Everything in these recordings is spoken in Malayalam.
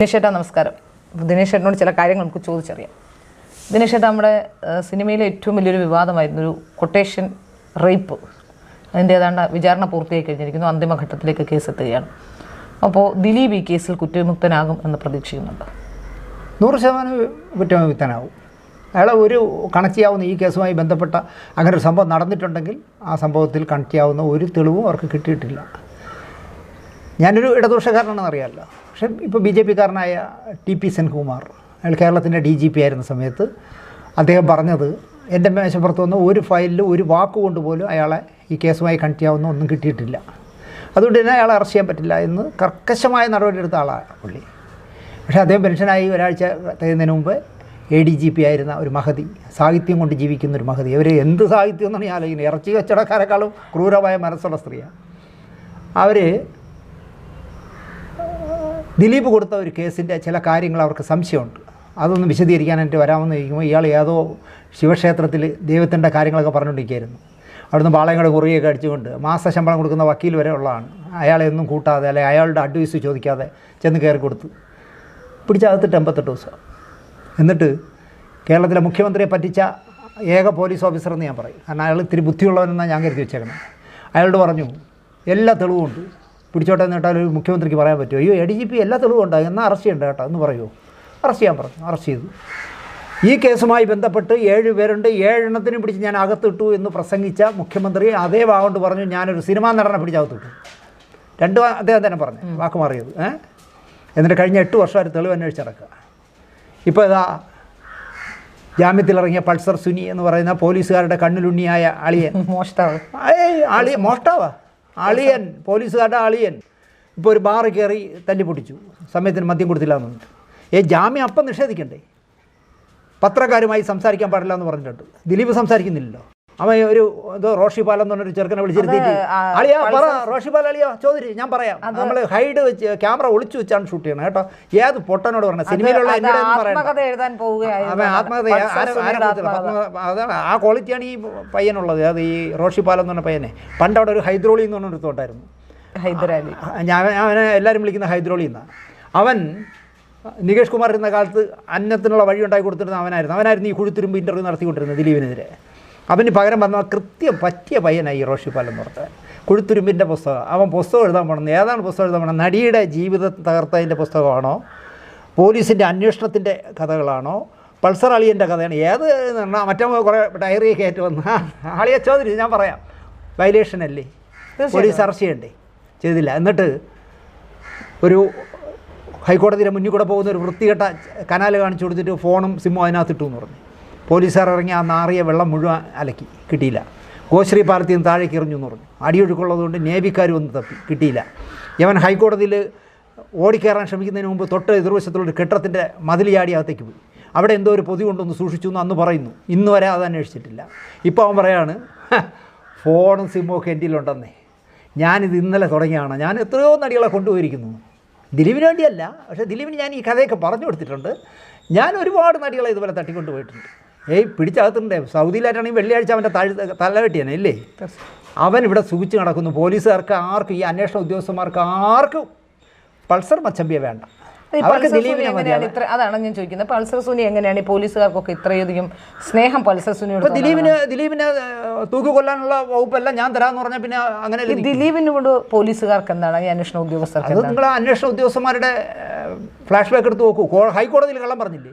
ദിനേശ് ചേട്ടാ നമസ്കാരം. ദിനേശേട്ടനോട് ചില കാര്യങ്ങൾ നമുക്ക് ചോദിച്ചറിയാം. ദിനേശേട്ടാ നമ്മുടെ സിനിമയിലെ ഏറ്റവും വലിയൊരു വിവാദമായിരുന്നു ഒരു കൊട്ടേഷൻ റേപ്പ് അതിന്റെ ഏതാണ്ട് വിചാരണ പൂർത്തിയായി കഴിഞ്ഞിരിക്കുന്നു. അന്തിമഘട്ടത്തിലേക്ക് കേസ് എത്തുകയാണ് അപ്പോൾ ദിലീപ് ഈ കേസിൽ കുറ്റവിമുക്തനാകും എന്ന് പ്രതീക്ഷിക്കുന്നുണ്ട്? നൂറ് ശതമാനം കുറ്റവിമുക്തനാകും. അയാളെ ഒരു കണക്ട് ചെയ്യാവുന്ന ഈ കേസുമായി ബന്ധപ്പെട്ട അങ്ങനെ ഒരു സംഭവം നടന്നിട്ടുണ്ടെങ്കിൽ ആ സംഭവത്തിൽ കണക്ട് ചെയ്യാവുന്ന ഒരു തെളിവും അവർക്ക് കിട്ടിയിട്ടില്ല. ഞാനൊരു ഇടതുപക്ഷക്കാരനാണെന്ന് അറിയാമല്ലോ. പക്ഷേ ഇപ്പോൾ ബി ജെ പിക്കാരനായ ടി പി സെൻകുമാർ അയാൾ കേരളത്തിന്റെ ഡി ജി പി ആയിരുന്ന സമയത്ത് അദ്ദേഹം പറഞ്ഞത് എന്റെ മേശപ്പുറത്ത് വന്ന ഒരു ഫയലിൽ ഒരു വാക്കുകൊണ്ട് പോലും അയാളെ ഈ കേസുമായി കണക്ട് ചെയ്യാവുന്ന ഒന്നും കിട്ടിയിട്ടില്ല. അതുകൊണ്ട് തന്നെ അയാളെ അറസ്റ്റ് ചെയ്യാൻ പറ്റില്ല എന്ന് കർക്കശമായ നടപടിയെടുത്ത ആളാണ് പുള്ളി. പക്ഷേ അദ്ദേഹം പെൻഷനായി ഒരാഴ്ച തരുന്നതിന് മുമ്പ് എ ഡി ജി പി ആയിരുന്ന ഒരു മഹതി സാഹിത്യം കൊണ്ട് ജീവിക്കുന്ന ഒരു മഹതി. അവർ എന്ത് സാഹിത്യം എന്നാണ് ഞാൻ ആലോചിക്കുന്നത്? ഇറച്ചി കച്ചവടക്കാരെക്കാളും ക്രൂരമായ മനസ്സുള്ള സ്ത്രീയാണ്. അവർ ദിലീപ് കൊടുത്ത ഒരു കേസിന്റെ ചില കാര്യങ്ങൾ അവർക്ക് സംശയമുണ്ട്. അതൊന്ന് വിശദീകരിക്കാനായിട്ട് വരാമെന്ന് ചോദിക്കുമ്പോൾ ഇയാൾ ഏതോ ശിവക്ഷേത്രത്തിൽ ദൈവത്തിന്റെ കാര്യങ്ങളൊക്കെ പറഞ്ഞുകൊണ്ടിരിക്കുകയായിരുന്നു. അവിടുന്ന് പാളയങ്ങളുടെ കുറിയൊക്കെ അടിച്ചുകൊണ്ട് മാസ ശമ്പളം കൊടുക്കുന്ന വക്കീൽ വരെ ഉള്ളതാണ്. അയാളെ ഒന്നും കൂട്ടാതെ അല്ലെ അയാളുടെ അഡ്വൈസ് ചോദിക്കാതെ ചെന്ന് കയറി കൊടുത്തു. പിടിച്ചകത്തിട്ട് എൺപത്തെട്ട് ദിവസം. എന്നിട്ട് കേരളത്തിലെ മുഖ്യമന്ത്രിയെ പറ്റിച്ച ഏക പോലീസ് ഓഫീസർ എന്ന് ഞാൻ പറയും. കാരണം അയാൾ ഇത്തിരി ബുദ്ധിയുള്ളവനെന്നാണ് ഞാൻ കരുതി വെച്ചേക്കണം അയാളോട് പറഞ്ഞു എല്ലാ തെളിവുമുണ്ട് പിടിച്ചോട്ടെ എന്ന് കേട്ടാൽ ഒരു മുഖ്യമന്ത്രിക്ക് പറയാൻ പറ്റുമോ? അയ്യോ എ ഡി ജി പി എല്ലാ തെളിവും ഉണ്ടാകും എന്നാൽ അറസ്റ്റ് ചെയ്യണ്ട കേട്ടോ എന്ന് പറയുമോ അറസ്റ്റ് ചെയ്യാൻ പറഞ്ഞു. അറസ്റ്റ് ചെയ്തു. ഈ കേസുമായി ബന്ധപ്പെട്ട് ഏഴ് പേരുണ്ട്. ഏഴെണ്ണത്തിനും പിടിച്ച് ഞാൻ അകത്തിട്ടു എന്ന് പ്രസംഗിച്ച മുഖ്യമന്ത്രി അതേ വാഗോണ്ട് പറഞ്ഞു ഞാനൊരു സിനിമാ നടനെ പിടിച്ച് അകത്തിട്ടു. രണ്ട് അദ്ദേഹം തന്നെ പറഞ്ഞു വാക്ക് മാറിയത്. ഏ? എന്നിട്ട് കഴിഞ്ഞ എട്ട് വർഷമായിട്ട് തെളിവ് അന്വേഷിച്ചിറക്കുക ഇപ്പോൾ ഇതാ ജാമ്യത്തിലിറങ്ങിയ പൾസർ സുനി എന്ന് പറയുന്ന പോലീസുകാരുടെ കണ്ണിലുണ്ണിയായ അളിയൻ. മോഷ്ടാവ്. ഏയ് അളി മോഷ്ടാവാ. അളിയൻ പോലീസുകാരുടെ അളിയൻ. ഇപ്പോൾ ഒരു ബാറ് കയറി തല്ലി പൊട്ടിച്ചു. സമയത്തിന് മദ്യം കൊടുത്തില്ല എന്ന് പറഞ്ഞിട്ട്. ഏ ജാമ്യം അപ്പം നിഷേധിക്കണ്ടേ? പത്രക്കാരുമായി സംസാരിക്കാൻ പാടില്ല എന്ന് പറഞ്ഞിട്ടുണ്ട്. ദിലീപ് സംസാരിക്കുന്നില്ലല്ലോ. അവൻ ഒരു എന്തോ റോഷി പാലം എന്ന് പറഞ്ഞൊരു ചെറുക്കനെ വിളിച്ചിരുത്തിയിട്ട്. അളിയാ പറ റോഷി പാലം അളിയാ ചോദിരി ഞാൻ പറയാം. നമ്മൾ ഹൈഡ് വെച്ച് ക്യാമറ ഒളിച്ചു വെച്ചാണ് ഷൂട്ട് ചെയ്യണം കേട്ടോ. ഏത് പൊട്ടനോട് പറഞ്ഞ? സിനിമയിലുള്ള അവൻ. ആത്മകഥ. അതാണ് ആ ക്വാളിറ്റിയാണ് ഈ പയ്യനുള്ളത്. അത് ഈ റോഷി പാലം എന്ന് പറഞ്ഞ പയ്യനെ. പണ്ട് അവിടെ ഒരു ഹൈദ്രോളി എന്ന് പറഞ്ഞൊരു തോട്ടായിരുന്നു. ഹൈദരാലി. ഞാൻ അവനെ എല്ലാവരും വിളിക്കുന്ന ഹൈദ്രോളി എന്നാണ് അവൻ നികേഷ് കുമാർ ഇരുന്ന കാലത്ത് അന്നത്തിനുള്ള വഴി ഉണ്ടാക്കി കൊടുത്തിരുന്ന അവനായിരുന്നു. അവനായിരുന്നു ഈ കുഴുത്തിരുമ്പ് ഇന്റർവ്യൂ നടത്തിക്കൊണ്ടിരുന്നത് ദിലീപിനെതിരെ. അവന് പകരം വന്ന കൃത്യം പറ്റിയ പയ്യനായി ഈ എന്ന് പറഞ്ഞത് കുഴുത്തുരുമ്പിന്റെ പുസ്തകം. അവൻ പുസ്തകം എഴുതാൻ പോകണം ഏതാണ് പുസ്തകം എഴുതാൻ പോകണം നടിയുടെ ജീവിതം തകർത്തതിന്റെ പുസ്തകമാണോ? പോലീസിന്റെ അന്വേഷണത്തിന്റെ കഥകളാണോ? പൾസർ അളിയന്റെ കഥയാണ്. ഏത് എന്നാ പറഞ്ഞാൽ മറ്റേ കുറേ ഡയറിയൊക്കെ ആയിട്ട് വന്ന് ആളിയെ ചോദിച്ചു ഞാൻ പറയാം. വയലേഷൻ അല്ലേ? പോലീസ് അറസ്റ്റ് ചെയ്യണ്ടേ? ചെയ്തില്ല. എന്നിട്ട് ഒരു ഹൈക്കോടതിയുടെ മുന്നിൽ കൂടെ പോകുന്ന ഒരു വൃത്തികെട്ട കനാൽ കാണിച്ചു കൊടുത്തിട്ട് ഫോണും സിമ്മും അതിനകത്തിട്ടു എന്ന് പറഞ്ഞു. പോലീസുകാർ ഇറങ്ങി ആ നാറിയ വെള്ളം മുഴുവൻ അലക്കി. കിട്ടിയില്ല. ഗോശ്രീ പാലത്തിൽ നിന്ന് താഴേക്ക് എറിഞ്ഞു എന്ന് പറഞ്ഞു. അടിയൊഴുക്കുള്ളതുകൊണ്ട് നേവിക്കാർ ഒന്ന് തപ്പി. കിട്ടിയില്ല. ഇവൻ ഹൈക്കോടതിയിൽ ഓടിക്കയറാൻ ശ്രമിക്കുന്നതിന് മുമ്പ് തൊട്ട് എതിർവശത്തുള്ളൊരു കെട്ടത്തിന്റെ മതിൽ ചാടി അകത്തേക്ക് പോയി. അവിടെ എന്തോ ഒരു പൊതി കൊണ്ടൊന്ന് സൂക്ഷിച്ചു എന്ന് അന്ന് പറയുന്നു. ഇന്ന് വരെ അത് അന്വേഷിച്ചിട്ടില്ല. ഇപ്പോൾ അവൻ പറയാണ് ഫോണും സിമ്മും ഒക്കെ എന്റെ ഉണ്ടെന്നേ ഞാനിത് ഇന്നലെ തുടങ്ങിയാണ്. ഞാൻ എത്രയോ നടികളെ കൊണ്ടുപോയിരിക്കുന്നു. ദിലീപിന് വേണ്ടിയല്ല. പക്ഷേ ദിലീപിന് ഞാൻ ഈ കഥയൊക്കെ പറഞ്ഞു കൊടുത്തിട്ടുണ്ട്. ഞാൻ ഒരുപാട് നടികളെ ഇതുപോലെ തട്ടിക്കൊണ്ട് പോയിട്ടുണ്ട് ഏയ് പിടിച്ചകത്തുണ്ടേ. സൗദിയിലായിട്ടാണെങ്കിൽ വെള്ളിയാഴ്ച അവന്റെ താഴ് തല വെട്ടിയാണ് ഇല്ലേ? അവൻ ഇവിടെ സുഖിച്ച് നടക്കുന്നു. പോലീസുകാർക്ക് ആർക്കും ഈ അന്വേഷണ ഉദ്യോഗസ്ഥന്മാർക്ക് ആർക്കും പൾസർ മച്ചമ്പിയ വേണ്ട. അതാണ് ഞാൻ ചോദിക്കുന്നത്. പൾസർ സുനി എങ്ങനെയാണ് ഈ പോലീസുകാർക്കൊക്കെ ഇത്രയധികം സ്നേഹം പൾസർ സുനിയോട് ദിലീപിന് ദിലീപിന് തൂക്കി കൊല്ലാനുള്ള വകുപ്പെല്ലാം ഞാൻ തരാന്ന് പറഞ്ഞാൽ പിന്നെ അങ്ങനെ ദിലീപിനോട് പോലീസുകാർക്ക് എന്താണ്? ഈ അന്വേഷണ ഉദ്യോഗസ്ഥർ അത് നിങ്ങൾ അന്വേഷണ ഉദ്യോഗസ്ഥന്മാരുടെ ഫ്ലാഷ് ബാക്ക് എടുത്ത് നോക്കൂ. ഹൈക്കോടതിയിൽ കള്ളം പറഞ്ഞില്ലേ?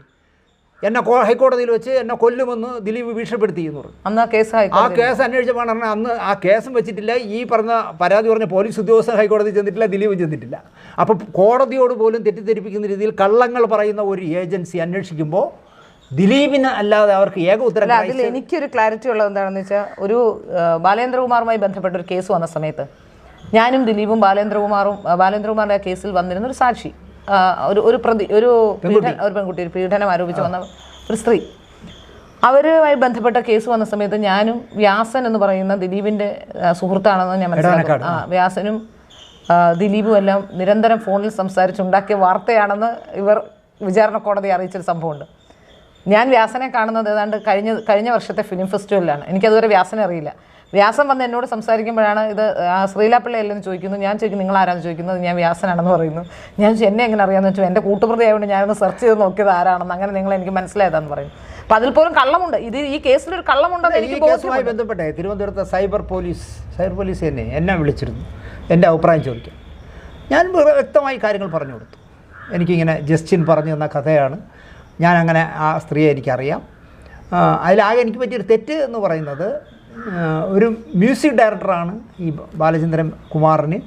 എന്നെ ഹൈക്കോടതിയിൽ വെച്ച് എന്നെ കൊല്ലുമെന്ന് ദിലീപ് ഭീഷണിപ്പെടുത്തി എന്ന് പറഞ്ഞു. അന്ന് ആ കേസ് ആ ഹൈക്കോടതി കേസ് അന്വേഷിച്ചപ്പോൾ പറഞ്ഞാൽ അന്ന് ആ കേസും വെച്ചിട്ടില്ല. ഈ പറഞ്ഞ പരാതി പറഞ്ഞ പോലീസ് ഉദ്യോഗസ്ഥൻ ഹൈക്കോടതി ചെന്നിട്ടില്ല ദിലീപ് ചെന്നിട്ടില്ല. അപ്പോൾ കോടതിയോട് പോലും തെറ്റിദ്ധരിപ്പിക്കുന്ന രീതിയിൽ കള്ളങ്ങൾ പറയുന്ന ഒരു ഏജൻസി അന്വേഷിക്കുമ്പോൾ ദിലീപിന് അല്ലാതെ അവർക്ക് ഏക ഉത്തരം അതിൽ എനിക്കൊരു ക്ലാരിറ്റി ഉള്ളത് എന്താണെന്ന് വെച്ചാൽ ഒരു ബാലേന്ദ്രകുമാറുമായി ബന്ധപ്പെട്ട ഒരു കേസ് വന്ന സമയത്ത് ഞാനും ദിലീപും ബാലേന്ദ്രകുമാറും ബാലേന്ദ്രകുമാറിന്റെ കേസിൽ വന്നിരുന്ന ഒരു സാക്ഷി. ഒരു ഒരു പ്രതി ഒരു പീഡന ഒരു പെൺകുട്ടി ഒരു പീഡനം ആരോപിച്ച് വന്ന ഒരു സ്ത്രീ. അവരുമായി ബന്ധപ്പെട്ട കേസ് വന്ന സമയത്ത് ഞാനും വ്യാസൻ എന്ന് പറയുന്ന ദിലീപിന്റെ സുഹൃത്താണെന്ന് ഞാൻ മനസ്സിലാക്കുന്നു. ആ വ്യാസനും ദിലീപും എല്ലാം നിരന്തരം ഫോണിൽ സംസാരിച്ചുണ്ടാക്കിയ വാർത്തയാണെന്ന് ഇവർ വിചാരണ കോടതി അറിയിച്ചൊരു സംഭവമുണ്ട്. ഞാൻ വ്യാസനെ കാണുന്നത് ഏതാണ്ട് കഴിഞ്ഞ കഴിഞ്ഞ വർഷത്തെ ഫിലിം ഫെസ്റ്റിവലിലാണ്. എനിക്കതുവരെ വ്യാസനെ അറിയില്ല. വ്യാസം വന്ന് എന്നോട് സംസാരിക്കുമ്പോഴാണ് ഇത് ആ ശ്രീലാപ്പിള്ളി അല്ലെന്ന് ചോദിക്കുന്നു. ഞാൻ ചോദിക്കുന്നു നിങ്ങൾ ആരാന്ന് ചോദിക്കുന്നത്? ഞാൻ വ്യാസനാണെന്ന് പറയുന്നു. ഞാൻ എന്നെ എങ്ങനെ അറിയാമെന്ന് വെച്ചാൽ എന്റെ കൂട്ടുപ്രതി ആയതുകൊണ്ട് ഞാനൊന്ന് സെർച്ച് ചെയ്ത് നോക്കിയത് ആരാണെന്ന്. അങ്ങനെ നിങ്ങൾ എനിക്ക് മനസ്സിലായതാന്ന് പറയും. അപ്പം അതിൽ പോലും കള്ളമുണ്ട്. ഇത് ഈ കേസിൽ ഒരു കള്ളമുണ്ടെന്ന് എനിക്ക് കേസുമായി ബന്ധപ്പെട്ടേ തിരുവനന്തപുരത്തെ സൈബർ പോലീസ് സൈബർ പോലീസ് തന്നെ എന്നെ വിളിച്ചിരുന്നു. എന്റെ അഭിപ്രായം ചോദിക്കാൻ ഞാൻ വ്യക്തമായി കാര്യങ്ങൾ പറഞ്ഞു കൊടുത്തു. എനിക്കിങ്ങനെ ജസ്റ്റിൻ പറഞ്ഞു തന്ന കഥയാണ്. ഞാൻ അങ്ങനെ ആ സ്ത്രീയെ എനിക്കറിയാം. അതിലാകെ എനിക്ക് പറ്റിയൊരു തെറ്റ് എന്ന് പറയുന്നത് ഒരു മ്യൂസിക് ഡയറക്ടറാണ് ഈ ബാലചന്ദ്രൻ കുമാറിന്.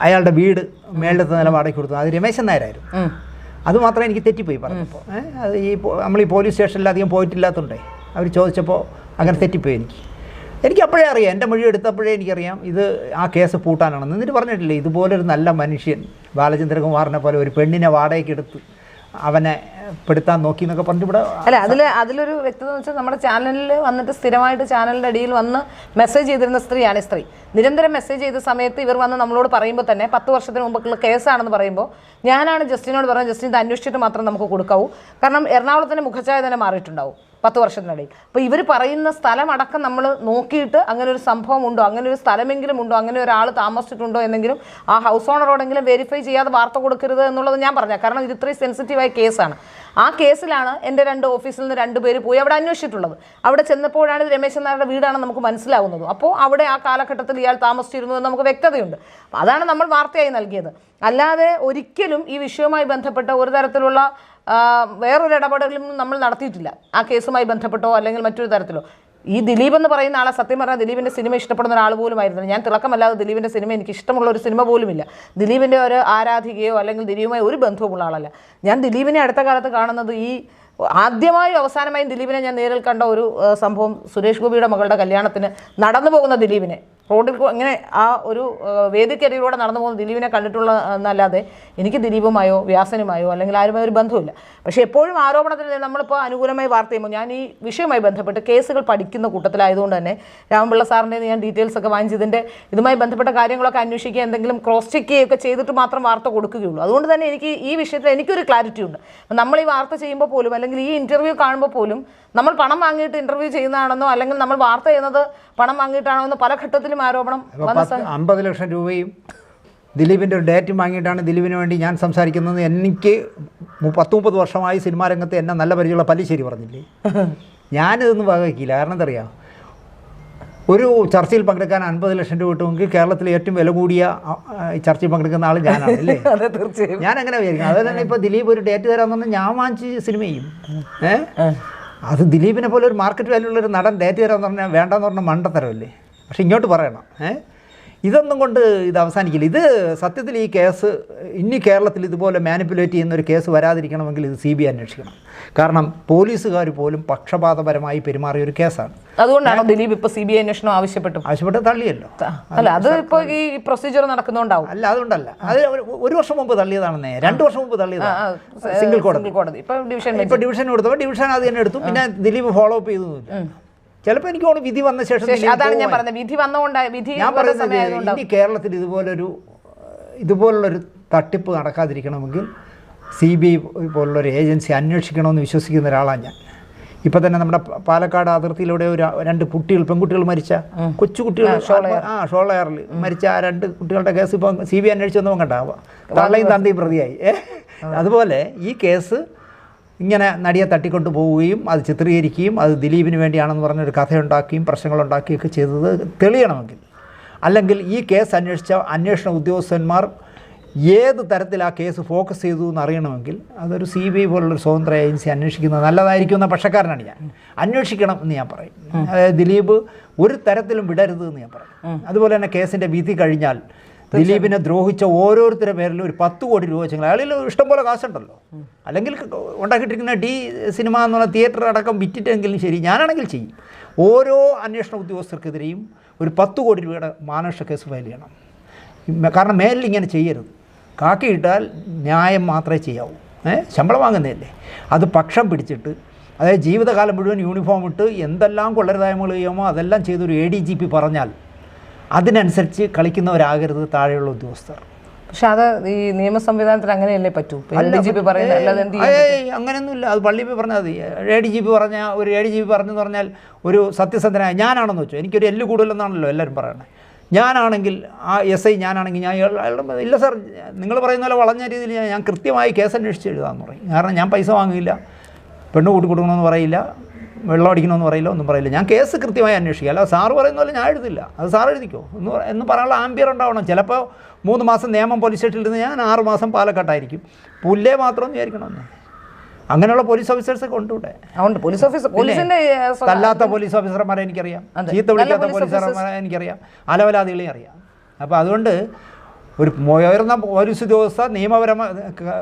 അയാളുടെ വീട് മേളിലത്തെ നില വാടകയ്ക്ക് കൊടുത്തത്. അത് രമേശൻ നായരായിരുന്നു. ഉം. അത് മാത്രമേ എനിക്ക് തെറ്റിപ്പോയി പറഞ്ഞപ്പോൾ. അത് ഈ നമ്മൾ ഈ പോലീസ് സ്റ്റേഷനിൽ അധികം പോയിട്ടില്ലാത്തതുകൊണ്ടേ അവർ ചോദിച്ചപ്പോൾ അങ്ങനെ തെറ്റിപ്പോയി എനിക്ക്. എനിക്ക് അപ്പോഴേ അറിയാം. എന്റെ മൊഴി എടുത്തപ്പോഴേ എനിക്കറിയാം. ഇത് ആ കേസ് പൂട്ടാനാണെന്ന്. എന്നിട്ട് പറഞ്ഞിട്ടില്ലേ ഇതുപോലൊരു നല്ല മനുഷ്യൻ ബാലചന്ദ്രകുമാറിനെ പോലെ ഒരു പെണ്ണിനെ വാടകയ്ക്ക് എടുത്ത് അവനെ പെടുത്താൻ നോക്കി എന്നൊക്കെ പറഞ്ഞിട്ട് ഇവിടെ അല്ല അതിൽ അതിലൊരു വ്യക്തത വെച്ചാൽ നമ്മുടെ ചാനലിൽ വന്നിട്ട് സ്ഥിരമായിട്ട് ചാനലിന്റെ അടിയിൽ വന്ന് മെസ്സേജ് ചെയ്തിരുന്ന സ്ത്രീയാണ് സ്ത്രീ. നിരന്തരം മെസ്സേജ് ചെയ്ത സമയത്ത് ഇവർ വന്ന് നമ്മളോട് പറയുമ്പോൾ തന്നെ പത്ത് വർഷത്തിന് മുമ്പുള്ള കേസാണെന്ന് പറയുമ്പോൾ ഞാനാണ് ജസ്റ്റിനോട് പറഞ്ഞത് ജസ്റ്റിൻ ഇത് അന്വേഷിച്ചിട്ട് മാത്രം നമുക്ക് കൊടുക്കാവൂ. കാരണം എറണാകുളത്തിന്റെ മുഖച്ചായ തന്നെ മാറിയിട്ടുണ്ടാവും. പത്ത് വർഷത്തിനിടയിൽ. അപ്പോൾ ഇവർ പറയുന്ന സ്ഥലം അടക്കം നമ്മൾ നോക്കിയിട്ട് അങ്ങനെ ഒരു സംഭവം ഉണ്ടോ അങ്ങനെ ഒരു സ്ഥലമെങ്കിലും ഉണ്ടോ അങ്ങനെ ഒരാൾ താമസിച്ചിട്ടുണ്ടോ എന്നെങ്കിലും ആ ഹൗസ് ഓണറോടെങ്കിലും വെരിഫൈ ചെയ്യാതെ വാർത്ത കൊടുക്കരുത് എന്നുള്ളത് ഞാൻ പറഞ്ഞ കാരണം ഇത് ഇത്രയും സെൻസിറ്റീവായ കേസാണ്. ആ കേസിലാണ് എന്റെ രണ്ട് ഓഫീസിൽ നിന്ന് രണ്ട് പേര് പോയി അവിടെ അന്വേഷിച്ചിട്ടുള്ളത്. അവിടെ ചെന്നപ്പോഴാണ് രമേശൻ നായരുടെ വീടാണ് നമുക്ക് മനസ്സിലാവുന്നത്. അപ്പോൾ അവിടെ ആ കാലഘട്ടത്തിൽ ഇയാൾ താമസിച്ചിരുന്നു എന്ന് നമുക്ക് വ്യക്തതയുണ്ട്. അതാണ് നമ്മൾ വാർത്തയായി നൽകിയത്. അല്ലാതെ ഒരിക്കലും ഈ വിഷയവുമായി ബന്ധപ്പെട്ട ഒരു തരത്തിലുള്ള വേറൊരു ഇടപെടലും നമ്മൾ നടത്തിയിട്ടില്ല. ആ കേസുമായി ബന്ധപ്പെട്ടോ അല്ലെങ്കിൽ മറ്റൊരു തരത്തിലോ. ഈ ദിലീപ് എന്ന് പറയുന്ന ആളെ സത്യം പറഞ്ഞാൽ ദിലീപിന്റെ സിനിമ ഇഷ്ടപ്പെടുന്ന ഒരാൾ പോലും ആയിരുന്നു ഞാൻ തിളക്കമല്ലാതെ ദിലീപിന്റെ സിനിമ എനിക്ക് ഇഷ്ടമുള്ള ഒരു സിനിമ പോലുമില്ല ദിലീപിന്റെ ഒരു ആരാധികയോ അല്ലെങ്കിൽ ദിലീപുമായി ഒരു ബന്ധവുമുള്ള ആളല്ല. ഞാൻ ദിലീപിനെ അടുത്ത കാലത്ത് കാണുന്നത് ഈ ആദ്യമായും അവസാനമായും ദിലീപിനെ ഞാൻ നേരിൽ കണ്ട ഒരു സംഭവം സുരേഷ് ഗോപിയുടെ മകളുടെ കല്യാണത്തിന് നടന്നു പോകുന്ന ദിലീപിനെ. റോഡിൽ ഇങ്ങനെ ആ ഒരു വേദിക്കരിയിലൂടെ നടന്നു പോകുന്ന ദിലീപിനെ കണ്ടിട്ടുള്ള എന്നല്ലാതെ എനിക്ക് ദിലീപുമായോ വ്യാസനുമായോ അല്ലെങ്കിൽ ആരുമായോ ഒരു ബന്ധമില്ല പക്ഷേ എപ്പോഴും ആരോപണത്തിന് നമ്മളിപ്പോൾ അനുകൂലമായി വാർത്ത ചെയ്യുമ്പോൾ ഞാൻ ഈ വിഷയവുമായി ബന്ധപ്പെട്ട് കേസുകൾ പഠിക്കുന്ന കൂട്ടത്തിലായതുകൊണ്ട് തന്നെ രാമപിള്ള സാറിന്റെ ഞാൻ ഡീറ്റെയിൽസ് ഒക്കെ വാങ്ങിച്ചതിന്റെ ഇതുമായി ബന്ധപ്പെട്ട കാര്യങ്ങളൊക്കെ അന്വേഷിക്കുക എന്തെങ്കിലും ക്രോസ് ചെക്ക് ചെയ്യുകയൊക്കെ ചെയ്തിട്ട് മാത്രം വാർത്ത കൊടുക്കുകയുള്ളൂ. അതുകൊണ്ട് തന്നെ എനിക്ക് ഈ വിഷയത്തിൽ എനിക്കൊരു ക്ലാരിറ്റി ഉണ്ട്. നമ്മൾ ഈ വാർത്ത ചെയ്യുമ്പോൾ പോലും അല്ലെങ്കിൽ ഈ ഇന്റർവ്യൂ കാണുമ്പോൾ പോലും നമ്മൾ പണം വാങ്ങിയിട്ട് ഇന്റർവ്യൂ ചെയ്യുന്നതാണെന്നോ അല്ലെങ്കിൽ നമ്മൾ വാർത്ത ചെയ്യുന്നത് പണം വാങ്ങിയിട്ടാണോ എന്ന് പല ഘട്ടത്തിലും ആരോപണം അമ്പത് ലക്ഷം രൂപയും ദിലീപിന്റെ ഒരു ഡേറ്റ് വാങ്ങിയിട്ടാണ് ദിലീപിന് വേണ്ടി ഞാൻ സംസാരിക്കുന്നത്. എനിക്ക് പത്ത് മുപ്പത് വർഷമായി സിനിമാ രംഗത്ത് എന്നെ നല്ല പരിചയമുള്ള പല്ലിശ്ശേരി പറഞ്ഞില്ലേ? ഞാനിതൊന്നും വകവയ്ക്കില്ല കാരണം എന്തറിയാം? ഒരു ചർച്ചയിൽ പങ്കെടുക്കാൻ അൻപത് ലക്ഷം രൂപ കിട്ടുമെങ്കിൽ കേരളത്തിലെ ഏറ്റവും വില കൂടിയ ചർച്ചയിൽ പങ്കെടുക്കുന്ന ആൾ ഞാനാണ് അല്ലേ? തീർച്ചയായും. ഞാൻ അങ്ങനെ വിചാരിക്കും അതുപോലെ തന്നെ ഇപ്പോൾ ദിലീപ് ഒരു ഡേറ്റ് തരാമെന്ന് ഞാൻ വാങ്ങിച്ച് സിനിമ ചെയ്യും. ഏ? അത് ദിലീപിനെ പോലെ ഒരു മാർക്കറ്റ് വാല്യൂ ഉള്ള ഒരു നടൻ ഡേറ്റ് തരാമെന്ന് പറഞ്ഞാൽ വേണ്ടെന്ന് പറഞ്ഞാൽ മണ്ടത്തരമല്ലേ പക്ഷേ ഇങ്ങോട്ട് പറയണം. ഏ? ഇതൊന്നും കൊണ്ട് ഇത് അവസാനിക്കില്ല. ഇത് സത്യത്തിൽ ഈ കേസ് ഇനി കേരളത്തിൽ ഇതുപോലെ മാനിപ്പുലേറ്റ് ചെയ്യുന്ന ഒരു കേസ് വരാതിരിക്കണമെങ്കിൽ ഇത് സി ബി ഐ അന്വേഷിക്കണം. കാരണം പോലീസുകാർ പോലും പക്ഷപാതപരമായി പെരുമാറിയ ഒരു കേസാണ്. അതുകൊണ്ടാണ് ദിലീപ് ഇപ്പോൾ സി ബി ഐ അന്വേഷണം ആവശ്യപ്പെട്ടു ആവശ്യപ്പെട്ട് തള്ളിയല്ലോ. അല്ല അത് ഇപ്പോൾ ഈ പ്രൊസീജിയർ നടക്കുന്നുണ്ടാവും. അല്ല അതുകൊണ്ടല്ല. അത് ഒരു- വർഷം മുമ്പ് തള്ളിയതാണെന്നേ രണ്ട് വർഷം മുമ്പ് തള്ളിയതാണ്. സിംഗിൾ കോടതി കോടതി ഇപ്പൊ ഡിവിഷൻ ഇപ്പൊ ഡിവിഷൻ കൊടുത്തപ്പോൾ ഡിവിഷൻ അത് തന്നെ എടുത്തു. പിന്നെ ദിലീപ് ഫോളോ അപ്പ് ചെയ്തു. ചിലപ്പോൾ എനിക്ക് തോന്നുന്നു വിധി വന്ന ശേഷം അതാണ് ഞാൻ. പറഞ്ഞത്. വിധി വന്നുകൊണ്ട് വിധി ഞാൻ പറയുന്നത് ഇനി കേരളത്തിൽ ഇതുപോലൊരു ഇതുപോലുള്ളൊരു തട്ടിപ്പ് നടക്കാതിരിക്കണമെങ്കിൽ സി ബി ഐ പോലുള്ളൊരു ഏജൻസി അന്വേഷിക്കണമെന്ന് വിശ്വസിക്കുന്ന ഒരാളാണ് ഞാൻ. ഇപ്പം തന്നെ നമ്മുടെ പാലക്കാട് അതിർത്തിയിലൂടെ ഒരു രണ്ട് കുട്ടികൾ പെൺകുട്ടികൾ മരിച്ച കൊച്ചുകുട്ടികൾ ആ ഷോളയറിൽ. മരിച്ച ആ രണ്ട് കുട്ടികളുടെ കേസ് ഇപ്പം സി ബി ഐ അന്വേഷിച്ചൊന്നും കണ്ടാവുക തള്ളയും തന്തയും പ്രതിയായി. അതുപോലെ ഈ കേസ് ഇങ്ങനെ നടിയെ തട്ടിക്കൊണ്ട് പോവുകയും അത് ചിത്രീകരിക്കുകയും അത് ദിലീപിന് വേണ്ടിയാണെന്ന് പറഞ്ഞൊരു കഥയുണ്ടാക്കുകയും പ്രശ്നങ്ങളുണ്ടാക്കുകയൊക്കെ ചെയ്തത് തെളിയണമെങ്കിൽ. അല്ലെങ്കിൽ ഈ കേസ് അന്വേഷിച്ച അന്വേഷണ ഉദ്യോഗസ്ഥന്മാർ ഏത് തരത്തിൽ ആ കേസ് ഫോക്കസ് ചെയ്തു എന്ന് അറിയണമെങ്കിൽ അതൊരു സി ബി ഐ പോലുള്ളൊരു സ്വതന്ത്ര ഏജൻസി അന്വേഷിക്കുന്നത് നല്ലതായിരിക്കും എന്ന പക്ഷക്കാരനാണ് ഞാൻ. അന്വേഷിക്കണം എന്ന് ഞാൻ പറയും. അതായത് ദിലീപ് ഒരു തരത്തിലും വിടരുത് എന്ന് ഞാൻ പറയും. അതുപോലെ തന്നെ കേസിന്റെ വിധി കഴിഞ്ഞാൽ ദിലീപിനെ ദ്രോഹിച്ച ഓരോരുത്തരുടെ പേരിലും ഒരു പത്ത് കോടി രൂപ വെച്ചെങ്കിൽ അയാളിൽ ഇഷ്ടംപോലെ കാശുണ്ടല്ലോ. അല്ലെങ്കിൽ ഉണ്ടാക്കിയിട്ടിരിക്കുന്ന ഡി സിനിമ എന്നുള്ള തിയേറ്റർ അടക്കം വിറ്റിട്ടെങ്കിലും ശരി ഞാനാണെങ്കിൽ ചെയ്യും. ഓരോ അന്വേഷണ ഉദ്യോഗസ്ഥർക്കെതിരെയും ഒരു പത്ത് കോടി രൂപയുടെ മാനനഷ്ട കേസ് ഫയൽ ചെയ്യണം. കാരണം മേലിൽ ഇങ്ങനെ ചെയ്യരുത്. കാക്കിയിട്ടാൽ ന്യായം മാത്രമേ ചെയ്യാവൂ. ഏ ശമ്പളം വാങ്ങുന്നതല്ലേ? അത് പക്ഷം പിടിച്ചിട്ട് അതായത് ജീവിതകാലം മുഴുവൻ യൂണിഫോം ഇട്ട് എന്തെല്ലാം കൊള്ളരുതായ്മകൾ ചെയ്യുമോ അതെല്ലാം ചെയ്തൊരു എ ഡി ജി പി പറഞ്ഞാൽ അതിനനുസരിച്ച് കളിക്കുന്നവരാകരുത് താഴെയുള്ള ഉദ്യോഗസ്ഥർ. പക്ഷെ അത് ഈ നിയമ സംവിധാനത്തിൽ അങ്ങനെയല്ലേ പറ്റൂ? ഡി ജി പി പറയുന്നത് അങ്ങനെയൊന്നുമില്ല. അത് പള്ളി പോയി പറഞ്ഞാൽ മതി. എ ഡി ജി പി പറഞ്ഞ ഒരു എ ഡി ജി പി പറഞ്ഞെന്ന് പറഞ്ഞാൽ ഒരു സത്യസന്ധനായ ഞാനാണെന്ന് വെച്ചു. എനിക്കൊരു എല്ല് കൂടുതലെന്നാണല്ലോ എല്ലാവരും പറയണത് ഞാനാണെങ്കിൽ ആ എസ് ഐ ഞാനാണെങ്കിൽ ഞാൻ അയാളുടെ ഇല്ല സാർ. നിങ്ങൾ പറയുന്ന പോലെ വളഞ്ഞ രീതിയിൽ ഞാൻ ഞാൻ കൃത്യമായി കേസ് അന്വേഷിച്ച് എഴുതാമെന്ന് പറയും. കാരണം ഞാൻ പൈസ വാങ്ങില്ല പെണ്ണ് കൂട്ടി കൊടുക്കണമെന്ന് പറയില്ല. വെള്ളം അടിക്കണമെന്ന് പറയില്ല ഒന്നും പറയില്ല. ഞാൻ കേസ് കൃത്യമായി അന്വേഷിക്കുക അല്ല സാറ് പറയുന്ന പോലെ ഞാൻ എഴുതില്ല. അത് സാർ എഴുതിക്കോ. എന്ന് എന്ന് പറയാനുള്ള ആംബിയർ ഉണ്ടാവണം. ചിലപ്പോൾ മൂന്ന് മാസം നിയമം പോലീസ് സ്റ്റേഷനിൽ ഇരുന്ന് ഞാൻ ആറ് മാസം പാലക്കാട്ടായിരിക്കും. പുല്ലേ മാത്രം വിചാരിക്കണമെന്ന് അങ്ങനെയുള്ള പോലീസ് ഓഫീസേഴ്സൊക്കെ ഉണ്ട് ഇവിടെ. പോലീസ് ഓഫീസർ പോലീസിന്റെ അല്ലാത്ത പോലീസ് ഓഫീസർമാരെ എനിക്കറിയാം. ചീത്ത വിളിക്കാത്ത പോലീസർമാരെ എനിക്കറിയാം. അലവലാദികളെയും അറിയാം. അപ്പോൾ അതുകൊണ്ട് ഒരു ഉയർന്ന പോലീസ് ഉദ്യോഗസ്ഥ നിയമപരമായ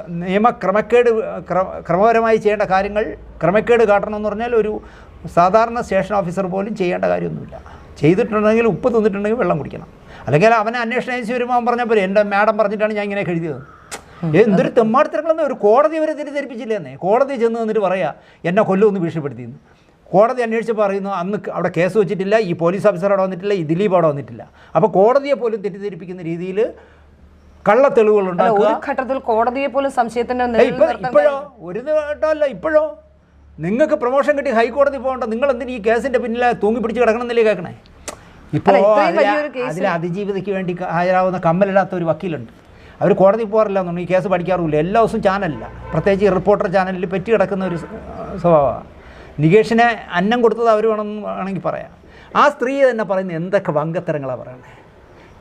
നിയമക്രമക്കേട് ക്ര- ക്രമപരമായി ചെയ്യേണ്ട കാര്യങ്ങൾ ക്രമക്കേട് കാട്ടണമെന്ന് പറഞ്ഞാൽ ഒരു സാധാരണ സ്റ്റേഷൻ ഓഫീസർ പോലും ചെയ്യേണ്ട കാര്യമൊന്നുമില്ല. ചെയ്തിട്ടുണ്ടെങ്കിൽ ഉപ്പ് തിന്നിട്ടുണ്ടെങ്കിൽ വെള്ളം കുടിക്കണം. അല്ലെങ്കിൽ അവനെ അന്വേഷണം ഏജൻസി വരുമ്പോൾ അവൻ പറഞ്ഞ പോലെ എന്റെ മാഡം പറഞ്ഞിട്ടാണ് ഞാൻ ഇങ്ങനെ എഴുതിയത്. എന്തൊരു തെമ്മാടിത്തരങ്ങളെന്ന് ഒരു കോടതി വരെ തെറ്റിദ്ധരിപ്പിച്ചില്ലെന്നേ കോടതി ചെന്ന് നിന്നിട്ട് പറയാ എന്നെ കൊല്ലുമെന്ന് ഭീഷണിപ്പെടുത്തിയെന്ന്. കോടതി അന്വേഷിച്ച് പറയുന്നു അന്ന് അവിടെ കേസ് വെച്ചിട്ടില്ല ഈ പോലീസ് ഓഫീസർ അവിടെ വന്നിട്ടില്ല ഈ ദിലീപ് അവിടെ വന്നിട്ടില്ല. അപ്പോൾ കോടതിയെ പോലും തെറ്റിദ്ധരിപ്പിക്കുന്ന രീതിയിൽ കള്ളത്തെളിവുകൾ തെളിവുകൾ ഉണ്ടാക്കുക ഘട്ടത്തിൽ കോടതിയെ പോലും സംശയത്തിന്റെ ഇപ്പോഴോ ഒരു ഘട്ടമല്ല ഇപ്പോഴോ? നിങ്ങൾക്ക് പ്രൊമോഷൻ കിട്ടി ഹൈക്കോടതി പോകണ്ട. നിങ്ങൾ എന്തിനു ഈ കേസിന്റെ പിന്നിലെ തൂങ്ങി പിടിച്ച് കിടക്കണമെന്നില്ലേ കേൾക്കണേ? ഇപ്പോൾ അതിൽ അതിജീവിതയ്ക്ക് വേണ്ടി ഹാജരാകുന്ന കമ്മലിടാത്ത ഒരു വക്കീലുണ്ട്. അവർ കോടതി പോകാറില്ല എന്നുണ്ട് ഈ കേസ് പഠിക്കാറുമില്ല. എല്ലാ ദിവസവും ചാനലില്ല. പ്രത്യേകിച്ച് ഈ റിപ്പോർട്ടർ ചാനലിൽ പെറ്റി കിടക്കുന്ന ഒരു സ്വ- സ്വഭാവമാണ്. നികേഷിനെ അന്നം കൊടുത്തത് അവർ വേണമെന്ന് വേണമെങ്കിൽ പറയാം. ആ സ്ത്രീ തന്നെ പറയുന്ന എന്തൊക്കെ വങ്കത്തരങ്ങളാണ് പറയുന്നത്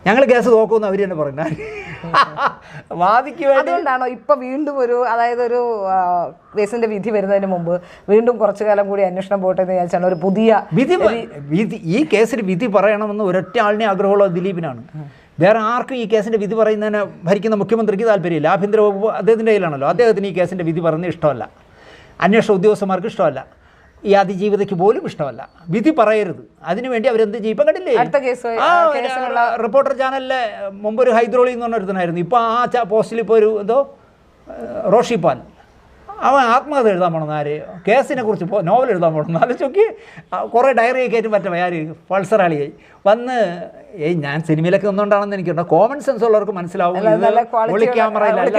ഞങ്ങൾ കേസ് നോക്കുമെന്ന് അവർ തന്നെ പറയുന്നത്. വാദിക്ക് വേണ്ടി അതുകൊണ്ടാണോ ഇപ്പൊ വീണ്ടും ഒരു അതായത് ഒരു കേസിന്റെ വിധി വരുന്നതിന് മുമ്പ് വീണ്ടും കുറച്ചു കാലം കൂടി അന്വേഷണം പോട്ടെ എന്ന് വിചാരിച്ചാണ് ഒരു പുതിയ വിധി വിധി ഈ കേസിൽ വിധി പറയണമെന്ന് ഒരൊറ്റ ആളിനെ ആഗ്രഹമുള്ള ദിലീപിനാണ്. വേറെ ആർക്കും ഈ കേസിന്റെ വിധി പറയുന്നതിന് ഭരിക്കുന്ന മുഖ്യമന്ത്രിക്ക് താല്പര്യമില്ല. ആഭ്യന്തര വകുപ്പ് അദ്ദേഹത്തിന്റെ കയ്യിലാണല്ലോ. അദ്ദേഹത്തിന് ഈ കേസിന്റെ വിധി പറയുന്നത് ഇഷ്ടമല്ല. അന്വേഷണ ഉദ്യോഗസ്ഥന്മാർക്ക് ഇഷ്ടമല്ല. ഈ അതിജീവിതയ്ക്ക് പോലും ഇഷ്ടമല്ല. വിധി പറയരുത്. അതിനുവേണ്ടി അവരെന്ത് ചെയ്യും? ഇപ്പം കണ്ടില്ലേ? അടുത്ത കേസ് ആ, റിപ്പോർട്ടർ ചാനലിലെ മുമ്പ് ഒരു ഹൈദ്രോളി എന്ന് പറഞ്ഞ ഒരുത്തനായിരുന്നു ഇപ്പോൾ ആ പോസ്റ്റിൽ ഇപ്പോൾ ഒരു എന്തോ ഏഹ്, റോഷി പാൽ അവൻ ആത്മകഥ എഴുതാൻ പോണെന്ന് ആര് കേസിനെ കുറിച്ച് നോവൽ എഴുതാൻ പോണെന്ന് ചോക്കി കുറേ ഡയറി ഒക്കെ ആയിട്ട് മറ്റേ ആര് പൾസറാളിയായി. വന്ന് ഏയ് ഞാൻ സിനിമയിലൊക്കെ നിന്നുകൊണ്ടാണെന്ന് എനിക്കുണ്ട്. കോമൺ സെൻസ് ഉള്ളവർക്ക് മനസ്സിലാവും. ഒളി ക്യാമറയിലല്ല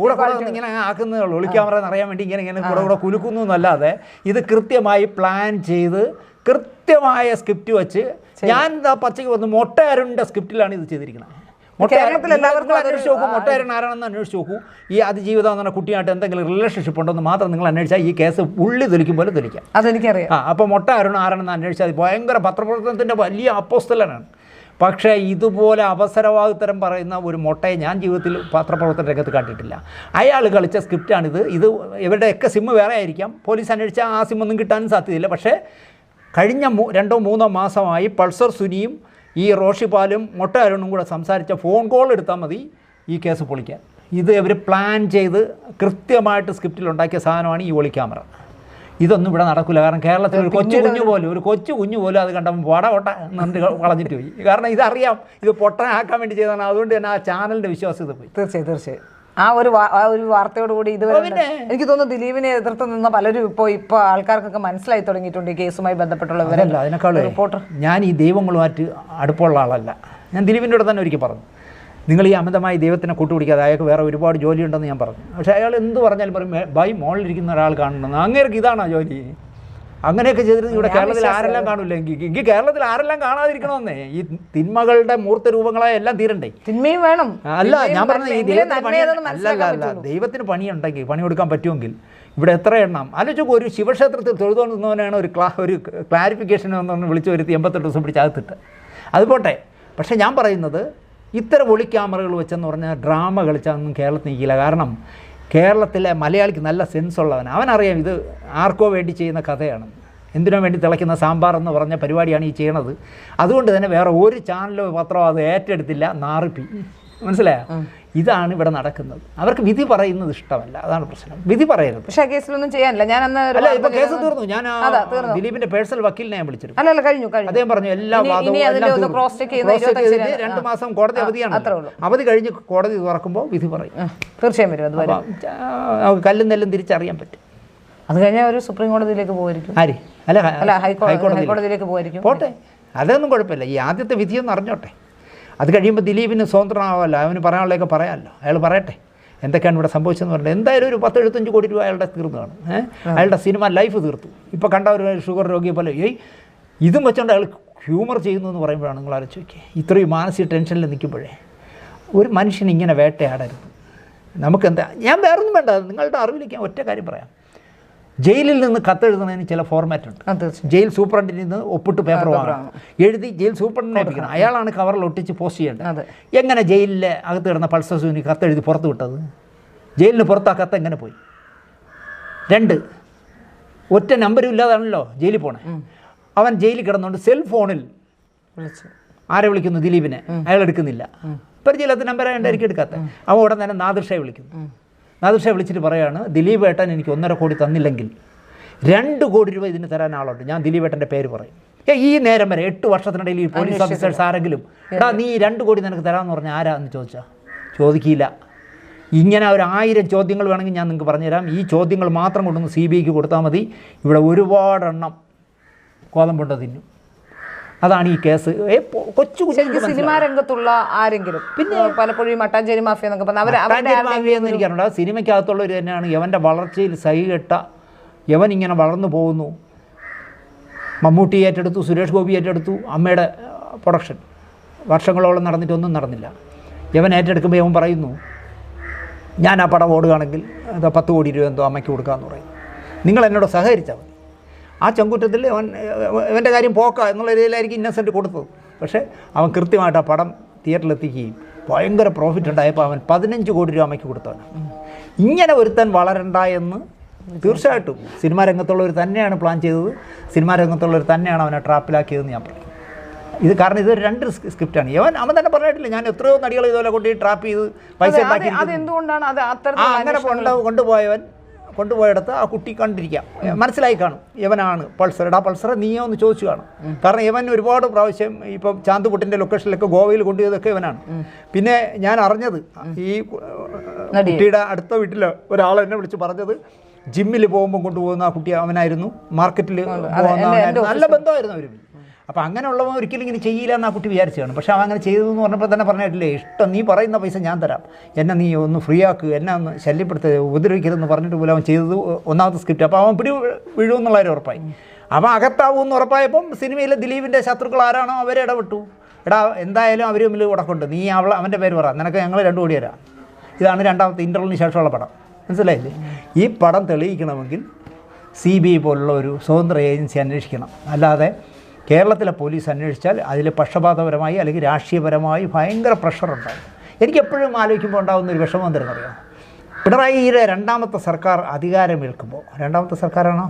കൂടെ കൂടെ ഇങ്ങനെ ആക്കുന്നേ ഉള്ളൂ ഒളി ക്യാമറ എന്ന് അറിയാൻ വേണ്ടി ഇങ്ങനെ ഇങ്ങനെ കൂടെ കൂടെ കുലുക്കുന്നു എന്നല്ലാതെ ഇത് കൃത്യമായി പ്ലാൻ ചെയ്ത് കൃത്യമായ സ്ക്രിപ്റ്റ് വെച്ച് ഞാൻ പച്ചയ്ക്ക് വന്ന് മൊട്ടയാരുണ്ട സ്ക്രിപ്റ്റിലാണ് ഇത് ചെയ്തിരിക്കുന്നത് കേരളത്തിൽ എല്ലാവർക്കും അന്വേഷിച്ച് നോക്കൂ മൊട്ടയാരൻ ആരാണെന്ന് അന്വേഷിച്ച് നോക്കൂ. ഈ അതിജീവിതം എന്ന് പറഞ്ഞ കുട്ടിയായിട്ട് എന്തെങ്കിലും റിലേഷൻഷിപ്പ് ഉണ്ടെന്ന് മാത്രം നിങ്ങൾ അന്വേഷിച്ചാൽ ഈ കേസ് ഉള്ളി തൊലിക്കും പോലെ തൊലിക്കാം. അതെനിക്കറിയാം. ആ അപ്പോൾ മൊട്ട അരുൺ ആരാണെന്ന് അന്വേഷിച്ചാൽ. ഭയങ്കര പത്രപ്രവർത്തനത്തിന്റെ വലിയ അപ്പോസ്തലനാണ്. പക്ഷേ ഇതുപോലെ അവസരവാദിത്തരം പറയുന്ന ഒരു മൊട്ടയെ ഞാൻ ജീവിതത്തിൽ പത്രപ്രവർത്തന രംഗത്ത് കണ്ടിട്ടില്ല. അയാൾ കളിച്ച സ്ക്രിപ്റ്റാണിത് ഇത് ഇവരുടെയൊക്കെ സിമ്മ് വേറെ ആയിരിക്കാം. പോലീസ് അന്വേഷിച്ചാൽ ആ സിമ്മൊന്നും കിട്ടാനും സാധ്യതയില്ല. പക്ഷേ കഴിഞ്ഞ രണ്ടോ മൂന്നോ മാസമായി പൾസർ സുനിയും ഈ റോഷിപ്പാലും മൊട്ട അരുണും കൂടെ സംസാരിച്ച ഫോൺ കോൾ എടുത്താൽ മതി ഈ കേസ് പൊളിക്കാൻ. ഇത് ഇവർ പ്ലാൻ ചെയ്ത് കൃത്യമായിട്ട് സ്ക്രിപ്റ്റിൽ ഉണ്ടാക്കിയ സാധനമാണ് ഈ ഒളി ക്യാമറ. ഇതൊന്നും ഇവിടെ നടക്കില്ല കാരണം കേരളത്തിൽ ഒരു കൊച്ചു കുഞ്ഞു പോലും ഒരു കൊച്ചു കുഞ്ഞു പോലും അത് കണ്ടപ്പോൾ വട വട്ട എന്നിട്ട് കളഞ്ഞിട്ട് പോയി. കാരണം ഇതറിയാം ഇത് പൊട്ടനാക്കാൻ വേണ്ടി ചെയ്തതാണ്. അതുകൊണ്ട് തന്നെ ആ ചാനലിന്റെ വിശ്വാസ്യത പോയി. തീർച്ചയായും തീർച്ചയായും. ആ ഒരു ആ ഒരു വാർത്തയോട് കൂടി ഇതുവരെ എനിക്ക് തോന്നുന്നു ദിലീപിനെ എതിർത്ത് നിന്ന പലരും ഇപ്പോ ഇപ്പോൾ ആൾക്കാർക്കൊക്കെ മനസ്സിലായി തുടങ്ങിയിട്ടുണ്ട് ഈ കേസുമായി ബന്ധപ്പെട്ടുള്ള അതിനേക്കാളേ റിപ്പോർട്ടർ. ഞാൻ ഈ ദൈവങ്ങളുമായിട്ട് അടുപ്പമുള്ള ആളല്ല. ഞാൻ ദിലീപിന്റെ അടുത്ത് തന്നെ ഒരിക്കൽ പറഞ്ഞു. നിങ്ങൾ ഈ അമിതമായി ദൈവത്തിനെ കൂട്ടുപിടിക്കാതെ അയാൾക്ക് വേറെ ഒരുപാട് ജോലിയുണ്ടെന്ന് ഞാൻ പറഞ്ഞു. പക്ഷേ അയാൾ എന്ത് പറഞ്ഞാലും പറയും "മേ- ബൈ മോളിലിരിക്കുന്ന ഒരാൾ കാണണമെന്ന് അങ്ങേർക്ക് ഇതാണോ ജോലി? അങ്ങനെയൊക്കെ ചെയ്തിരുന്നു ഇവിടെ കേരളത്തിൽ ആരെല്ലാം കാണില്ല? എങ്കിൽ എങ്കിൽ കേരളത്തിൽ ആരെല്ലാം കാണാതിരിക്കണമെന്നേ? ഈ തിന്മകളുടെ മൂർത്ത രൂപങ്ങളായ എല്ലാം തീരണ്ടേ? തിന്മയും വേണം. അല്ല ഞാൻ പറഞ്ഞത് ഈ ദൈവത്തിന് അല്ല അല്ല. അല്ല ദൈവത്തിന് പണിയുണ്ടെങ്കിൽ പണി കൊടുക്കാൻ പറ്റുമെങ്കിൽ ഇവിടെ എത്ര എണ്ണം? ആലോചിച്ച് ഒരു ശിവക്ഷേത്രത്തിൽ തൊഴുതുകൊണ്ടിരുന്നവനാണ് ഒരു ക്ലാ ഒരു ക്ലാരിഫിക്കേഷൻ എന്നൊന്ന് വിളിച്ചു വിളിച്ച് വരുത്തി എൺപത്തെട്ട് ദിവസം പിടിച്ച് അകത്തിട്ട്. അത് പോട്ടെ. പക്ഷേ ഞാൻ പറയുന്നത് ഇത്തരം ഒളി ക്യാമറകൾ വെച്ചെന്ന് പറഞ്ഞാൽ ഡ്രാമ കളിച്ചാൽ ഒന്നും കേരളത്തിൽ നിൽക്കില്ല കാരണം കേരളത്തിലെ മലയാളിക്ക് നല്ല സെൻസ് ഉള്ളവൻ അവനറിയാം ഇത് ആർക്കോ വേണ്ടി ചെയ്യുന്ന കഥയാണ്. എന്തിനോ വേണ്ടി തിളയ്ക്കുന്ന സാമ്പാർ എന്ന് പറഞ്ഞ പരിപാടിയാണ് ഈ ചെയ്യണത്. അതുകൊണ്ട് തന്നെ വേറെ ഒരു ചാനലോ പത്രമോ അത് ഏറ്റെടുത്തില്ല. നാറിപ്പി മനസ്സിലായോ? ഇതാണ് ഇവിടെ നടക്കുന്നത്. അവർക്ക് വിധി പറയുന്നത് ഇഷ്ടമല്ല. അതാണ് പ്രശ്നം. വിധി പറയരുത്. പക്ഷേ കേസിലൊന്നും ചെയ്യാനില്ല. ഞാൻ അന്ന് അല്ല ഇപ്പൊ കേസ് തീർന്നു. ഞാൻ. ദിലീപിന്റെ പേഴ്സണൽ വക്കീലിനെ ഞാൻ വിളിച്ചിരുന്നു. അല്ല അല്ല കഴിഞ്ഞു അദ്ദേഹം പറഞ്ഞു എല്ലാ വാദവും check രണ്ട് മാസം കോടതി അവധിയാണ്. അവധി കഴിഞ്ഞ് കോടതി തുറക്കുമ്പോൾ വിധി പറയും. തീർച്ചയായും വരും. അത് കല്ലും നെല്ലും തിരിച്ചറിയാൻ പറ്റും. അത് കഴിഞ്ഞാൽ ഒരു സുപ്രീം കോടതിയിലേക്ക് പോയിരിക്കും ആര്? അല്ല. ഹൈക്കോടതിയിലേക്ക്. പോയിരിക്കും പോട്ടെ. അതൊന്നും കുഴപ്പമില്ല. ഈ ആദ്യത്തെ വിധിയൊന്നും അറിഞ്ഞോട്ടെ. അത് കഴിയുമ്പോൾ ദിലീപിന് സ്വതന്ത്രമാവല്ല അവന് പറയാനുള്ളതൊക്കെ പറയാമല്ലോ. അയാൾ പറയട്ടെ. എന്തൊക്കെയാണ് ഇവിടെ സംഭവിച്ചതെന്ന് പറഞ്ഞാൽ എന്തായാലും ഒരു പത്ത് എഴുപത്തഞ്ച് കോടി രൂപ അയാളുടെ തീർന്നതാണ് അയാളുടെ സിനിമ ലൈഫ് തീർത്തു. ഇപ്പോൾ കണ്ട ഒരു ഷുഗർ രോഗിയെ പോലെ ഏയ് ഇതും വെച്ചുകൊണ്ട് അയാൾ ഹ്യൂമർ ചെയ്യുന്നു എന്ന് പറയുമ്പോഴാണ് നിങ്ങൾ ആലോചിച്ച് നോക്കിയത് ഇത്രയും മാനസിക ടെൻഷനിൽ നിൽക്കുമ്പോഴേ ഒരു മനുഷ്യൻ ഇങ്ങനെ വേട്ടയാടരുത്. നമുക്കെന്താ ഞാൻ വേറൊന്നും വേണ്ട. നിങ്ങളുടെ അറിവിലേക്ക് ഞാൻ ഒറ്റ കാര്യം പറയാം. ജയിലിൽ നിന്ന് കത്തെഴുതുന്നതിന് ചില ഫോർമാറ്റ് ഉണ്ട്. ജയിൽ സൂപ്രണ്ടിൽ നിന്ന് ഒപ്പിട്ട് പേപ്പർ വാങ്ങണം. എഴുതി ജയിൽ സൂപ്രണ്ടിനെ ഏൽപ്പിക്കണം അയാളാണ് കവറിൽ ഒട്ടിച്ച് പോസ്റ്റ് ചെയ്യേണ്ടത്. എങ്ങനെ ജയിലിലെ അകത്ത് കിടന്ന പൾസസൂനി കത്തെഴുതി പുറത്ത് വിട്ടത്? ജയിലിന് പുറത്ത് ആ കത്ത് എങ്ങനെ പോയി? രണ്ട് ഒറ്റ നമ്പരും ഇല്ലാതാണല്ലോ ജയിലിൽ പോണേ. അവൻ ജയിലിൽ കിടന്നുകൊണ്ട് സെൽ ഫോണിൽ വിളിച്ചു. ആരെ വിളിക്കുന്നു? ദിലീപിനെ. അയാൾ എടുക്കുന്നില്ല. പരിചയമില്ലാത്ത നമ്പർ ആയതുകൊണ്ടായിരിക്കും എടുക്കാത്ത അവൻ ഉടൻ തന്നെ നാദൃഷയെ വിളിക്കുന്നു. നാദിർഷയെ വിളിച്ചിട്ട് പറയാണ് ദിലീപ് ഏട്ടൻ എനിക്ക് ഒന്നര കോടി തന്നില്ലെങ്കിൽ രണ്ട് കോടി രൂപ ഇതിന് തരാൻ ആളുണ്ട്. ഞാൻ ദിലീപ് ഏട്ടന്റെ പേര് പറയും. ഏ ഈ നേരം വരെ എട്ട് വർഷത്തിനിടയിൽ ഈ പോലീസ് ഓഫീസേഴ്സ് ആരെങ്കിലും എടാ നീ രണ്ട് കോടി നിനക്ക് തരാമെന്ന് പറഞ്ഞാൽ ആരാന്ന് ചോദിച്ചാൽ ചോദിക്കില്ല ഇങ്ങനെ ഒരു ആയിരം ചോദ്യങ്ങൾ വേണമെങ്കിൽ ഞാൻ നിങ്ങൾക്ക് പറഞ്ഞുതരാം. ഈ ചോദ്യങ്ങൾ മാത്രം കൊണ്ടൊന്ന് സി ബി ഐക്ക് കൊടുത്താൽ മതി. ഇവിടെ ഒരുപാടെണ്ണം കോതമ്പുണ്ട തിന്നും അതാണ് ഈ കേസ്. കൊച്ചു സിനിമാ രംഗത്തുള്ള ആരെങ്കിലും പിന്നെ പലപ്പോഴും മട്ടാഞ്ചേരി മാഫിയ എന്നൊക്കെ മാഫിയ എന്ന് എനിക്കറിയണ്ട സിനിമയ്ക്കകത്തുള്ളവർ തന്നെയാണ്. യവന്റെ വളർച്ചയിൽ സഹികെട്ട യവൻ ഇങ്ങനെ വളർന്നു പോകുന്നു. മമ്മൂട്ടി ഏറ്റെടുത്തു സുരേഷ് ഗോപി ഏറ്റെടുത്തു അമ്മയുടെ പ്രൊഡക്ഷൻ വർഷങ്ങളോളം നടന്നിട്ടൊന്നും നടന്നില്ല. യവൻ ഏറ്റെടുക്കുമ്പോൾ യവൻ പറയുന്നു ഞാൻ ആ പടം ഓടുകയാണെങ്കിൽ അത് പത്ത് കോടി രൂപ എന്തോ അമ്മയ്ക്ക് കൊടുക്കാമെന്ന് പറയും. നിങ്ങൾ എന്നോട് സഹകരിച്ചാൽ മതി. ആ ചെങ്കുറ്റത്തിൽ അവൻ ഇവന്റെ കാര്യം പോക്ക എന്നുള്ള രീതിയിലായിരിക്കും ഇന്നസെന്റ് കൊടുത്തത്. പക്ഷേ അവൻ കൃത്യമായിട്ട് ആ പടം തിയേറ്ററിലെത്തിക്കുകയും ഭയങ്കര പ്രോഫിറ്റ് ഉണ്ടായപ്പോൾ അവൻ പതിനഞ്ച് കോടി രൂപ അമ്മയ്ക്ക് കൊടുത്തവനാണ് ഇങ്ങനെ ഒരുത്തൻ വളരണ്ട എന്ന് തീർച്ചയായിട്ടും സിനിമാ രംഗത്തുള്ളവർ തന്നെയാണ് പ്ലാൻ ചെയ്തത്. സിനിമാ രംഗത്തുള്ളവർ തന്നെയാണ് അവനെ ട്രാപ്പിലാക്കിയതെന്ന് ഞാൻ പറയും. ഇത് കാരണം ഇത് രണ്ട് സ്ക്രിപ്റ്റാണ് ഇവൻ അവൻ തന്നെ പറഞ്ഞിട്ടില്ല ഞാൻ എത്രയോ നടികൾ ഇതുപോലെ കൊണ്ട് ട്രാപ്പ് ചെയ്ത് പൈസ അങ്ങനെ കൊണ്ട് കൊണ്ടുപോയവൻ കൊണ്ടുപോയിടത്ത് ആ കുട്ടി കണ്ടിരിക്കാം മനസ്സിലായി കാണും. യവനാണ് പൾസർ. എടാ പൾസർ നീയോ ഒന്ന് ചോദിച്ചു കാണും. കാരണം യവൻ ഒരുപാട് പ്രാവശ്യം ഇപ്പം ചാന്തുപുട്ടിന്റെ ലൊക്കേഷനിലൊക്കെ ഗോവയിൽ കൊണ്ടുപോയതൊക്കെ ഇവനാണ്. പിന്നെ ഞാൻ അറിഞ്ഞത് ഈ കുട്ടിയുടെ അടുത്ത വീട്ടിൽ ഒരാൾ എന്നെ വിളിച്ച് പറഞ്ഞത് ജിമ്മിൽ പോകുമ്പോൾ കൊണ്ടുപോകുന്ന ആ കുട്ടി അവനായിരുന്നു. മാർക്കറ്റിൽ നല്ല ബന്ധമായിരുന്നു അവർ അപ്പോൾ അങ്ങനെയുള്ളവൻ ഒരിക്കലും ഇങ്ങനെ ചെയ്യില്ല എന്ന് ആ കുട്ടി വിചാരിച്ചതാണ്. പക്ഷേ അവൻ അങ്ങനെ ചെയ്തു എന്ന് പറഞ്ഞപ്പോൾ തന്നെ പറഞ്ഞിട്ടില്ലേ ഇഷ്ടം നീ പറയുന്ന പൈസ ഞാൻ തരാം. എന്നെ നീ ഒന്ന് ഫ്രീ ആക്കുക എന്നെ ഒന്ന് ശല്യപ്പെടുത്തുക ഉപദ്രവിക്കരുതെന്ന് പറഞ്ഞിട്ട് പോലും അവൻ ചെയ്തത് ഒന്നാമത്തെ സ്ക്രിപ്റ്റ് അപ്പോൾ അവൻ പിടി വീഴുമെന്നുള്ള കാര്യം ഉറപ്പായി. അവൻ അകത്താവും എന്ന് ഉറപ്പായപ്പം സിനിമയിലെ ദിലീപിന്റെ ശത്രുക്കൾ ആരാണോ അവരെ ഇടപെട്ടു. എടാ എന്തായാലും അവർ തമ്മിൽ ഉടക്കുണ്ട്. നീ അവൾ അവന്റെ പേര് പറ. നിനക്ക് ഞങ്ങൾ രണ്ടു കോടി തരാം. ഇതാണ് രണ്ടാമത്തെ ഇന്റർവലിന് ശേഷമുള്ള പടം. മനസ്സിലായില്ലേ? ഈ പടം തെളിയിക്കണമെങ്കിൽ സി ബി ഐ പോലുള്ള ഒരു സ്വതന്ത്ര ഏജൻസി അന്വേഷിക്കണം. അല്ലാതെ കേരളത്തിലെ പോലീസ് അന്വേഷിച്ചാൽ അതിൽ പക്ഷപാതപരമായി അല്ലെങ്കിൽ രാഷ്ട്രീയപരമായി ഭയങ്കര പ്രഷറുണ്ടാകും എനിക്കെപ്പോഴും ആലോചിക്കുമ്പോൾ ഉണ്ടാകുന്ന ഒരു വിഷമം തരുന്നറിയാം പിണറായിയുടെ രണ്ടാമത്തെ സർക്കാർ അധികാരമേൽക്കുമ്പോൾ രണ്ടാമത്തെ സർക്കാരാണോ?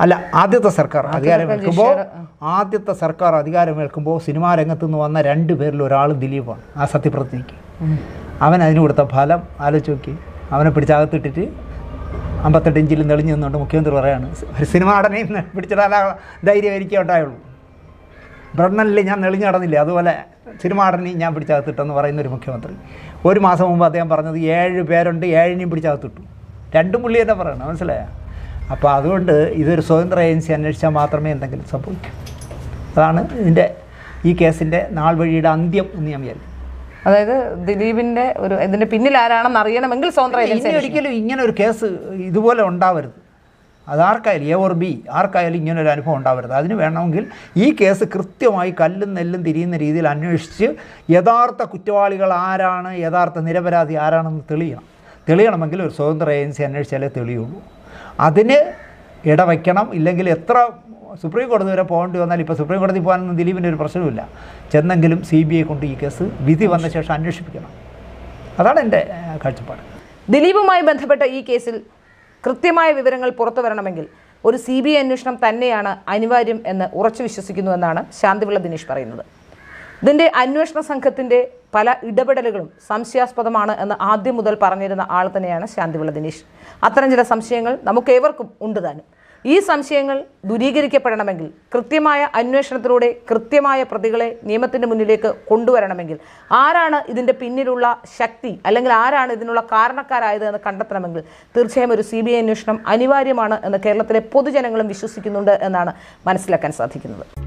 അല്ല ആദ്യത്തെ സർക്കാർ അധികാരമേൽക്കുമ്പോൾ ആദ്യത്തെ സർക്കാർ അധികാരമേൽക്കുമ്പോൾ സിനിമാ രംഗത്ത് നിന്ന് വന്ന രണ്ട് പേരിൽ ഒരാൾ ദിലീപാണ് ആ സത്യപ്രതിജ്ഞയ്ക്ക്. അവൻ അതിന് കൊടുത്ത ഫലം ആലോചിച്ച് നോക്കി. അവനെ പിടിച്ചകത്തിട്ടിട്ട് അമ്പത്തെട്ട് ഇഞ്ചിൽ നെളിഞ്ഞു നിന്നുകൊണ്ട് മുഖ്യമന്ത്രി പറയാണ് ഒരു സിനിമ നടനെയും പിടിച്ചിടാൻ ധൈര്യം എനിക്കേ ഉണ്ടായുള്ളൂ. ബ്രണ്ണനിൽ ഞാൻ നെളിഞ്ഞു നടന്നില്ല അതുപോലെ സിനിമ നടനെയും ഞാൻ പിടിച്ചകത്തിട്ടെന്ന് പറയുന്ന ഒരു മുഖ്യമന്ത്രി. ഒരു മാസം മുമ്പ് അദ്ദേഹം പറഞ്ഞത് ഏഴ് പേരുണ്ട് ഏഴിനെയും പിടിച്ചകത്തിട്ടു. രണ്ടും പുള്ളി തന്നെ പറയണം മനസ്സിലായോ? അപ്പോൾ അതുകൊണ്ട് ഇതൊരു സ്വതന്ത്ര ഏജൻസി അന്വേഷിച്ചാൽ മാത്രമേ എന്തെങ്കിലും സംഭവിക്കൂ. അതാണ് ഇതിന്റെ ഈ കേസിന്റെ നാൾ വഴിയുടെ അന്ത്യം എന്ന് ഞാൻ വിചാരിക്കും അതായത് ദിലീപിന്റെ ഒരു ഇതിന്റെ പിന്നിൽ ആരാണെന്ന് അറിയണമെങ്കിൽ സ്വതന്ത്ര ഇനി ഒരിക്കലും ഇങ്ങനെ ഒരു കേസ് ഇതുപോലെ ഉണ്ടാവരുത്. അതാർക്കായാലും എ ഓർ ബി ആർക്കായാലും ഇങ്ങനെ ഒരു അനുഭവം ഉണ്ടാവരുത്. അതിന് വേണമെങ്കിൽ ഈ കേസ് കൃത്യമായി കല്ലും നെല്ലും തിരിയുന്ന രീതിയിൽ അന്വേഷിച്ച് യഥാർത്ഥ കുറ്റവാളികൾ ആരാണ് യഥാർത്ഥ നിരപരാധി ആരാണെന്ന് തെളിയണം. തെളിയണമെങ്കിൽ ഒരു സ്വതന്ത്ര ഏജൻസി അന്വേഷിച്ചാലേ തെളിയുള്ളൂ. അതിന് ഇടവയ്ക്കണം ഇല്ലെങ്കിൽ എത്ര സുപ്രീം കോടതി വരെ പോകേണ്ടി വന്നാൽ ഇപ്പോൾ സുപ്രീം കോടതി പോകാനൊന്നും ദിലീപിന്റെ ഒരു പ്രശ്നവുമില്ല. ചെന്നെങ്കിലും സി ബി ഐ കൊണ്ട് ഈ കേസ് വിധി വന്ന ശേഷം അന്വേഷിപ്പിക്കണം. അതാണ് എന്റെ കാഴ്ചപ്പാട്. ദിലീപുമായി ബന്ധപ്പെട്ട ഈ കേസിൽ കൃത്യമായ വിവരങ്ങൾ പുറത്തു വരണമെങ്കിൽ ഒരു സി ബി ഐ അന്വേഷണം തന്നെയാണ് അനിവാര്യം എന്ന് ഉറച്ചു വിശ്വസിക്കുന്നുവെന്നാണ് ശാന്തിവിള ദിനേശ് പറയുന്നത്. ഇതിന്റെ അന്വേഷണ സംഘത്തിന്റെ പല ഇടപെടലുകളും സംശയാസ്പദമാണ് എന്ന് ആദ്യം മുതൽ പറഞ്ഞിരുന്ന ആൾ തന്നെയാണ് ശാന്തിവിള ദിനേശ്. അത്തരം ചില സംശയങ്ങൾ നമുക്കേവർക്കും ഉണ്ട് താനും. ഈ സംശയങ്ങൾ ദൂരീകരിക്കപ്പെടണമെങ്കിൽ കൃത്യമായ അന്വേഷണത്തിലൂടെ കൃത്യമായ പ്രതികളെ നിയമത്തിന്റെ മുന്നിലേക്ക് കൊണ്ടുവരണമെങ്കിൽ ആരാണ് ഇതിന്റെ പിന്നിലുള്ള ശക്തി അല്ലെങ്കിൽ ആരാണ് ഇതിനുള്ള കാരണക്കാരായത് എന്ന് കണ്ടെത്തണമെങ്കിൽ തീർച്ചയായും ഒരു സി ബി ഐ അന്വേഷണം അനിവാര്യമാണ് എന്ന് കേരളത്തിലെ പൊതുജനങ്ങളും വിശ്വസിക്കുന്നുണ്ട് എന്നാണ് മനസ്സിലാക്കാൻ സാധിക്കുന്നത്.